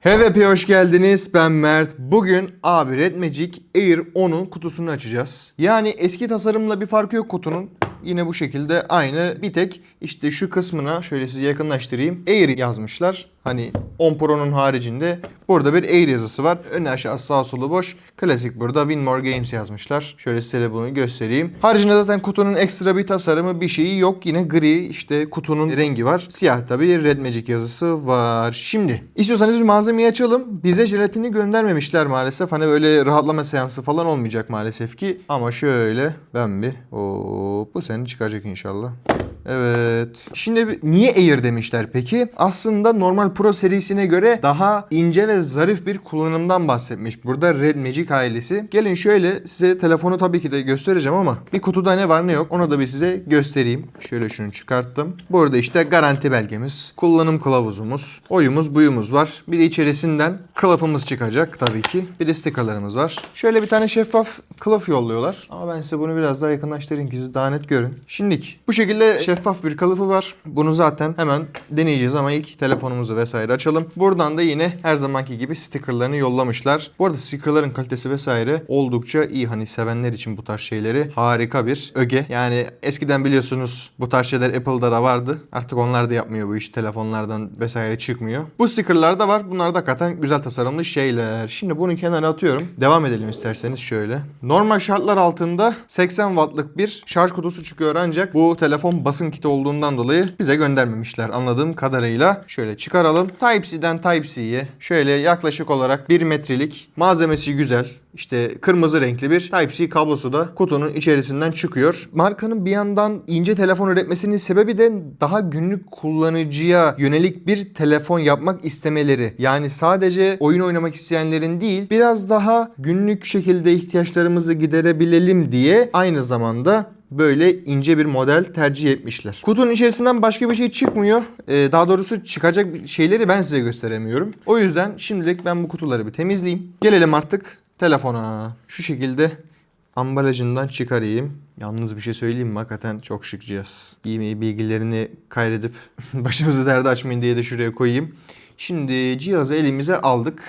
HVP hoş geldiniz. Ben Mert. Bugün abi Red Magic Air 10'un kutusunu açacağız. Yani eski tasarımla bir farkı yok kutunun. Yine bu şekilde aynı. Bir tek işte şu kısmına şöyle size yakınlaştırayım. Air yazmışlar. Hani 10 Pro'nun haricinde burada bir Air yazısı var. Ön aşağı sağ solu boş. Klasik burada Winmore Games yazmışlar. Şöyle size bunu göstereyim. Haricinde zaten kutunun ekstra bir tasarımı bir şeyi yok. Yine gri işte kutunun rengi var. Siyah tabii Red Magic yazısı var. Şimdi istiyorsanız bir malzemeyi açalım. Bize jelatini göndermemişler maalesef. Hani böyle rahatlama seansı falan olmayacak maalesef ki. Ama şöyle ben bir o bu sene çıkacak inşallah. Evet. Şimdi niye Air demişler peki? Aslında normal Pro serisine göre daha ince ve zarif bir kullanımdan bahsetmiş. Burada Red Magic ailesi. Gelin şöyle size telefonu tabii ki de göstereceğim ama bir kutuda ne var ne yok onu da bir size göstereyim. Şöyle şunu çıkarttım. Burada işte garanti belgemiz, kullanım kılavuzumuz, oyumuz buyumuz var. Bir de içerisinden kılıfımız çıkacak tabii ki. Bir de stickerlarımız var. Şöyle bir tane şeffaf kılıf yolluyorlar. Ama ben size bunu biraz daha yakınlaştırayım ki siz daha net görün. Şimdilik bu şekilde şeffaf bir kılıfı var. Bunu zaten hemen deneyeceğiz ama ilk telefonumuzu vesaire açalım. Buradan da yine her zamanki gibi stickerlarını yollamışlar. Bu arada stickerların kalitesi vesaire oldukça iyi. Hani sevenler için bu tarz şeyleri harika bir öge. Yani eskiden biliyorsunuz bu tarz şeyler Apple'da da vardı. Artık onlar da yapmıyor bu iş. Telefonlardan vesaire çıkmıyor. Bu stickerlar da var. Bunlar da hakikaten güzel tasarımlı şeyler. Şimdi bunu kenara atıyorum. Devam edelim isterseniz şöyle. Normal şartlar altında 80 wattlık bir şarj kutusu çıkıyor ancak bu telefon basın kiti olduğundan dolayı bize göndermemişler anladığım kadarıyla. Şöyle çıkaralım. Type-C'den Type-C'ye şöyle yaklaşık olarak 1 metrelik malzemesi güzel. İşte kırmızı renkli bir Type-C kablosu da kutunun içerisinden çıkıyor. Markanın bir yandan ince telefon üretmesinin sebebi de daha günlük kullanıcıya yönelik bir telefon yapmak istemeleri. Yani sadece oyun oynamak isteyenlerin değil, biraz daha günlük şekilde ihtiyaçlarımızı giderebilelim diye aynı zamanda böyle ince bir model tercih etmişler. Kutunun içerisinden başka bir şey çıkmıyor. Ee, daha doğrusu çıkacak şeyleri ben size gösteremiyorum. O yüzden şimdilik ben bu kutuları bir temizleyeyim. Gelelim artık telefona. Şu şekilde ambalajından çıkarayım. Yalnız bir şey söyleyeyim mi? Hakikaten çok şık cihaz. E-mail bilgilerini kaydedip başımızı derde açmayın diye de şuraya koyayım. Şimdi cihazı elimize aldık.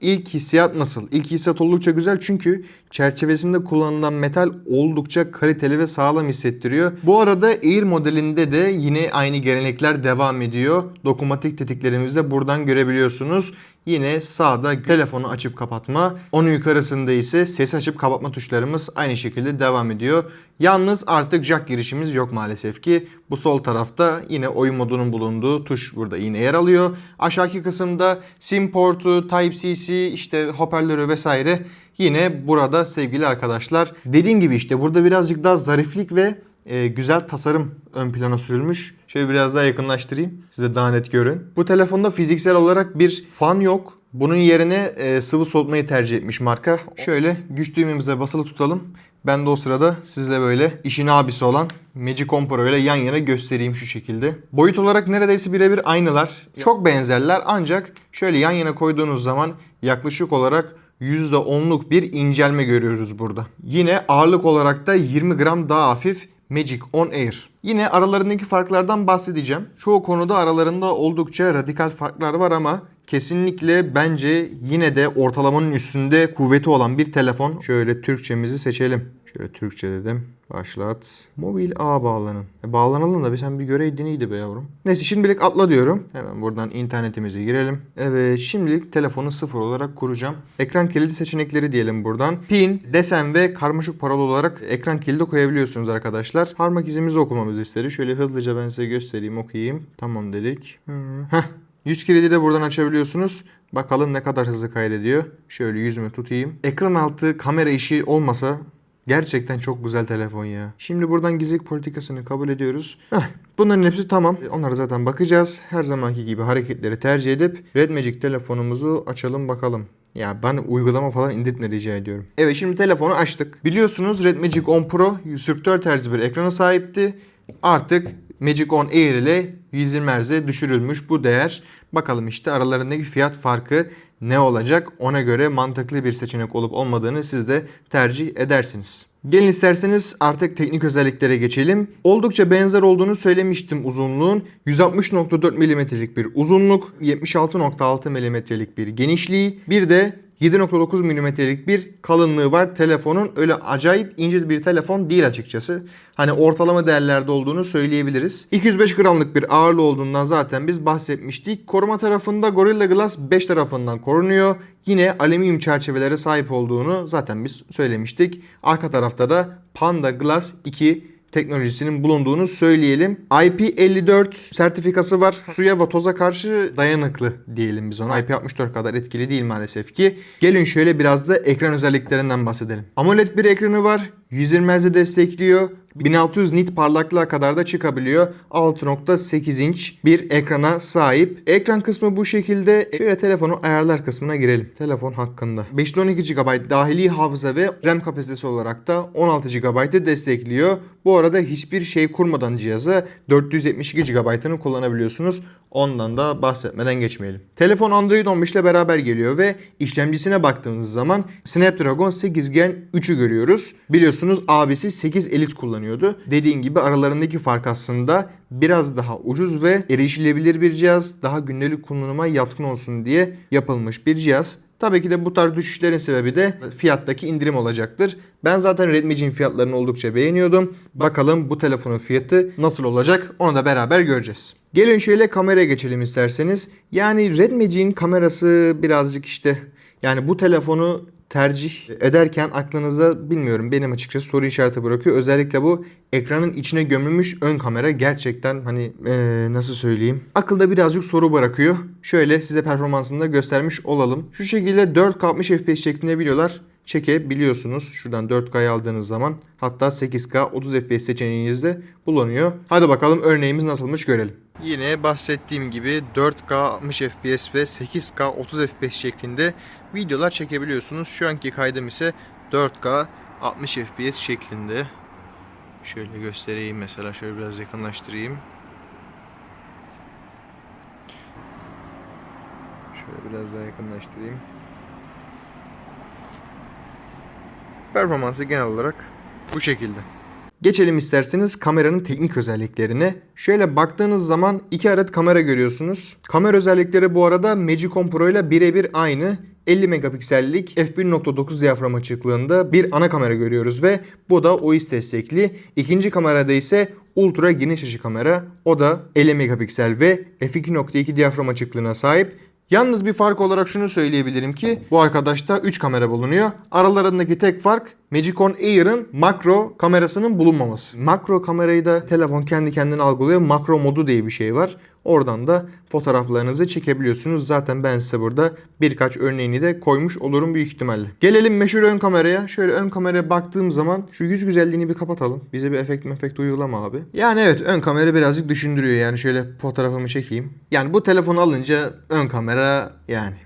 İlk hissiyat nasıl? İlk hissiyat oldukça güzel çünkü çerçevesinde kullanılan metal oldukça kaliteli ve sağlam hissettiriyor. Bu arada Air modelinde de yine aynı gelenekler devam ediyor. Dokunmatik tetiklerimizi de buradan görebiliyorsunuz. Yine sağda telefonu açıp kapatma. Onun yukarısında ise ses açıp kapatma tuşlarımız aynı şekilde devam ediyor. Yalnız artık jack girişimiz yok maalesef ki. Bu sol tarafta yine oyun modunun bulunduğu tuş burada yine yer alıyor. Aşağıki kısımda sim portu, Type-C, işte hoparlörü vesaire yine burada sevgili arkadaşlar. Dediğim gibi işte burada birazcık daha zariflik ve e, güzel tasarım ön plana sürülmüş. Şöyle biraz daha yakınlaştırayım. Size daha net görün. Bu telefonda fiziksel olarak bir fan yok. Bunun yerine e, sıvı soğutmayı tercih etmiş marka. Şöyle güç düğmemize basılı tutalım. Ben de o sırada sizle böyle işin abisi olan Magic On Pro ile yan yana göstereyim şu şekilde. Boyut olarak neredeyse birebir aynılar. Çok benzerler ancak şöyle yan yana koyduğunuz zaman yaklaşık olarak %10'luk bir incelme görüyoruz burada. Yine ağırlık olarak da 20 gram daha hafif Magic On Air. Yine aralarındaki farklardan bahsedeceğim. Çoğu konuda aralarında oldukça radikal farklar var ama kesinlikle bence yine de ortalamanın üstünde kuvveti olan bir telefon. Şöyle Türkçemizi seçelim. Şöyle Türkçe dedim. Başlat. Mobil ağ bağlanın. E, bağlanalım da bir sen bir göreydin iyiydi be yavrum. Neyse şimdilik atla diyorum. Hemen buradan internetimize girelim. Evet şimdilik telefonu sıfır olarak kuracağım. Ekran kilidi seçenekleri diyelim buradan. Pin, desen ve karmaşık parola olarak ekran kilidi koyabiliyorsunuz arkadaşlar. Parmak izimizi okumamızı istedi. Şöyle hızlıca ben size göstereyim okuyayım. Tamam dedik. Hı, Heh. Yüz kilidi de buradan açabiliyorsunuz. Bakalım ne kadar hızlı kaydediyor. Şöyle yüzümü tutayım. Ekran altı kamera işi olmasa Gerçekten çok güzel telefon ya. Şimdi buradan gizlilik politikasını kabul ediyoruz. Heh, bunların hepsi tamam. Onlara zaten bakacağız. Her zamanki gibi hareketleri tercih edip Red Magic telefonumuzu açalım bakalım. Ya ben uygulama falan indirtme rica ediyorum. Evet şimdi telefonu açtık. Biliyorsunuz Red Magic 10 Pro 144 Hz bir ekrana sahipti. Artık Magic 10 Air ile 120 Hz'e düşürülmüş bu değer. Bakalım işte aralarındaki fiyat farkı ne olacak? Ona göre mantıklı bir seçenek olup olmadığını siz de tercih edersiniz. Gelin isterseniz artık teknik özelliklere geçelim. Oldukça benzer olduğunu söylemiştim uzunluğun. 160.4 mm'lik bir uzunluk, 76.6 mm'lik bir genişliği, bir de 7.9 mm'lik bir kalınlığı var telefonun. Öyle acayip ince bir telefon değil açıkçası. Hani ortalama değerlerde olduğunu söyleyebiliriz. 205 gramlık bir ağırlığı olduğundan zaten biz bahsetmiştik. Koruma tarafında Gorilla Glass 5 tarafından korunuyor. Yine alüminyum çerçevelere sahip olduğunu zaten biz söylemiştik. Arka tarafta da Panda Glass 2 teknolojisinin bulunduğunu söyleyelim. IP54 sertifikası var. Suya ve toza karşı dayanıklı diyelim biz ona. IP64 kadar etkili değil maalesef ki. Gelin şöyle biraz da ekran özelliklerinden bahsedelim. AMOLED bir ekranı var. 120 Hz'i destekliyor. 1600 nit parlaklığa kadar da çıkabiliyor. 6.8 inç bir ekrana sahip. Ekran kısmı bu şekilde. Şöyle telefonu ayarlar kısmına girelim. Telefon hakkında. 512 GB dahili hafıza ve RAM kapasitesi olarak da 16 GB'ı destekliyor. Bu arada hiçbir şey kurmadan cihaza 472 GB'ını kullanabiliyorsunuz. Ondan da bahsetmeden geçmeyelim. Telefon Android 15 ile beraber geliyor ve işlemcisine baktığınız zaman Snapdragon 8 Gen 3'ü görüyoruz. Biliyorsunuz abisi 8 Elite kullanıyordu. Dediğim gibi aralarındaki fark aslında biraz daha ucuz ve erişilebilir bir cihaz. Daha gündelik kullanıma yatkın olsun diye yapılmış bir cihaz. Tabii ki de bu tarz düşüşlerin sebebi de fiyattaki indirim olacaktır. Ben zaten Redmi'cin fiyatlarını oldukça beğeniyordum. Bakalım bu telefonun fiyatı nasıl olacak onu da beraber göreceğiz. Gelin şöyle kameraya geçelim isterseniz. Yani Redmi'cin kamerası birazcık işte yani bu telefonu tercih ederken aklınıza bilmiyorum benim açıkçası soru işareti bırakıyor. Özellikle bu ekranın içine gömülmüş ön kamera gerçekten hani ee, nasıl söyleyeyim akılda birazcık soru bırakıyor. Şöyle size performansını da göstermiş olalım. Şu şekilde 4K 60 FPS şeklinde videolar çekebiliyorsunuz. Şuradan 4K'yı aldığınız zaman hatta 8K 30 FPS seçeneğinizde bulunuyor. Hadi bakalım örneğimiz nasılmış görelim. Yine bahsettiğim gibi 4K 60 FPS ve 8K 30 FPS şeklinde videolar çekebiliyorsunuz. Şu anki kaydım ise 4K 60 FPS şeklinde. Şöyle göstereyim mesela şöyle biraz yakınlaştırayım. Şöyle biraz daha yakınlaştırayım. Performansı genel olarak bu şekilde. Geçelim isterseniz kameranın teknik özelliklerine. Şöyle baktığınız zaman iki adet kamera görüyorsunuz. Kamera özellikleri bu arada Magicom Pro ile birebir aynı. 50 megapiksellik f1.9 diyafram açıklığında bir ana kamera görüyoruz ve bu da OIS destekli. İkinci kamerada ise ultra geniş açı kamera. O da 50 megapiksel ve f2.2 diyafram açıklığına sahip. Yalnız bir fark olarak şunu söyleyebilirim ki bu arkadaşta 3 kamera bulunuyor. Aralarındaki tek fark Magicon Air'ın makro kamerasının bulunmaması. Makro kamerayı da telefon kendi kendine algılıyor. Makro modu diye bir şey var. Oradan da fotoğraflarınızı çekebiliyorsunuz. Zaten ben size burada birkaç örneğini de koymuş olurum büyük ihtimalle. Gelelim meşhur ön kameraya. Şöyle ön kameraya baktığım zaman şu yüz güzelliğini bir kapatalım. Bize bir efekt mefekt uygulama abi. Yani evet ön kamera birazcık düşündürüyor. Yani şöyle fotoğrafımı çekeyim. Yani bu telefonu alınca ön kamera yani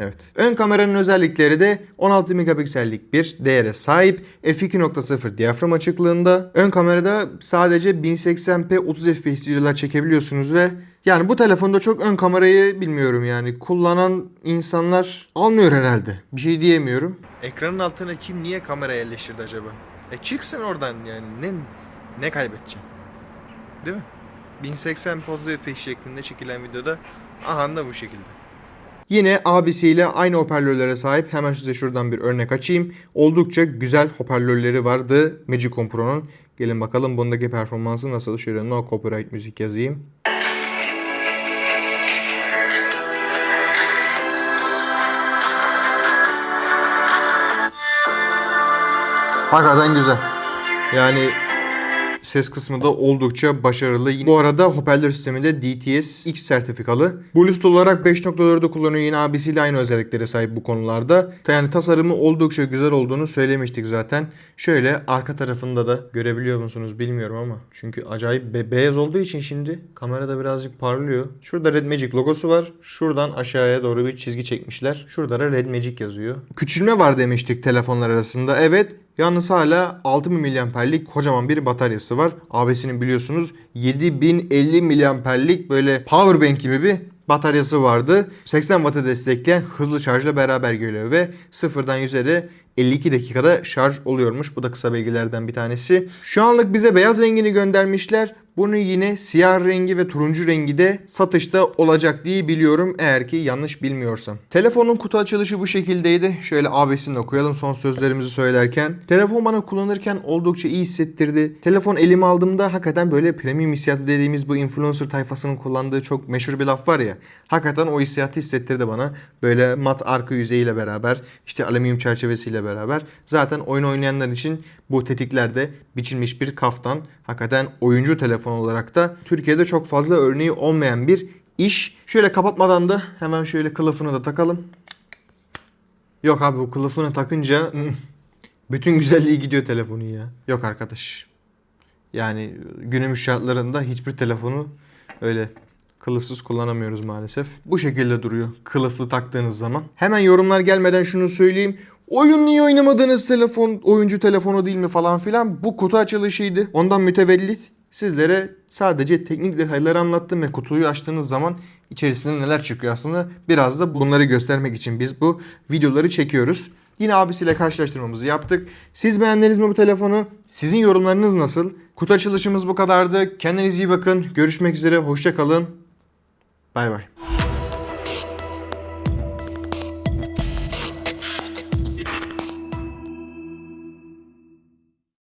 Evet. Ön kameranın özellikleri de 16 megapiksellik bir değere sahip. f2.0 diyafram açıklığında. Ön kamerada sadece 1080p 30 fps videolar çekebiliyorsunuz ve yani bu telefonda çok ön kamerayı bilmiyorum yani. Kullanan insanlar almıyor herhalde. Bir şey diyemiyorum. Ekranın altına kim niye kamera yerleştirdi acaba? E çıksın oradan yani. Ne ne kaybedeceksin? Değil mi? 1080p 30 fps şeklinde çekilen videoda aha da bu şekilde. Yine abisiyle aynı hoparlörlere sahip. Hemen size şuradan bir örnek açayım. Oldukça güzel hoparlörleri vardı Magicom Pro'nun. Gelin bakalım bundaki performansı nasıl. Şöyle no copyright müzik yazayım. Hakikaten güzel. Yani ses kısmı da oldukça başarılı. Bu arada hoparlör sistemi de DTS X sertifikalı. Bluetooth olarak 5.4'ü kullanıyor. Yine abisiyle aynı özelliklere sahip bu konularda. Yani tasarımı oldukça güzel olduğunu söylemiştik zaten. Şöyle arka tarafında da görebiliyor musunuz bilmiyorum ama. Çünkü acayip be- beyaz olduğu için şimdi kamerada birazcık parlıyor. Şurada Red Magic logosu var. Şuradan aşağıya doğru bir çizgi çekmişler. Şurada da Red Magic yazıyor. Küçülme var demiştik telefonlar arasında. Evet Yalnız hala 6000 mAh'lik kocaman bir bataryası var. ABS'inin biliyorsunuz 7050 mAh'lik böyle powerbank gibi bir bataryası vardı. 80 Watt'ı destekleyen hızlı şarjla beraber geliyor ve sıfırdan 100'e de 52 dakikada şarj oluyormuş. Bu da kısa bilgilerden bir tanesi. Şu anlık bize beyaz rengini göndermişler. Bunu yine siyah rengi ve turuncu rengi de satışta olacak diye biliyorum eğer ki yanlış bilmiyorsam. Telefonun kutu açılışı bu şekildeydi. Şöyle abesini de koyalım son sözlerimizi söylerken. Telefon bana kullanırken oldukça iyi hissettirdi. Telefon elime aldığımda hakikaten böyle premium hissiyatı dediğimiz bu influencer tayfasının kullandığı çok meşhur bir laf var ya. Hakikaten o hissiyatı hissettirdi bana. Böyle mat arka yüzeyiyle beraber işte alüminyum çerçevesiyle beraber. Zaten oyun oynayanlar için bu tetiklerde biçilmiş bir kaftan. Hakikaten oyuncu telefon olarak da Türkiye'de çok fazla örneği olmayan bir iş. Şöyle kapatmadan da hemen şöyle kılıfını da takalım. Yok abi bu kılıfını takınca bütün güzelliği gidiyor telefonun ya. Yok arkadaş. Yani günümüz şartlarında hiçbir telefonu öyle kılıfsız kullanamıyoruz maalesef. Bu şekilde duruyor kılıflı taktığınız zaman. Hemen yorumlar gelmeden şunu söyleyeyim. Oyun niye oynamadığınız telefon oyuncu telefonu değil mi falan filan bu kutu açılışıydı. Ondan mütevellit sizlere sadece teknik detayları anlattım ve kutuyu açtığınız zaman içerisinde neler çıkıyor aslında biraz da bunları göstermek için biz bu videoları çekiyoruz. Yine abisiyle karşılaştırmamızı yaptık. Siz beğendiniz mi bu telefonu? Sizin yorumlarınız nasıl? Kutu açılışımız bu kadardı. Kendinize iyi bakın. Görüşmek üzere. Hoşça kalın. Bay bay.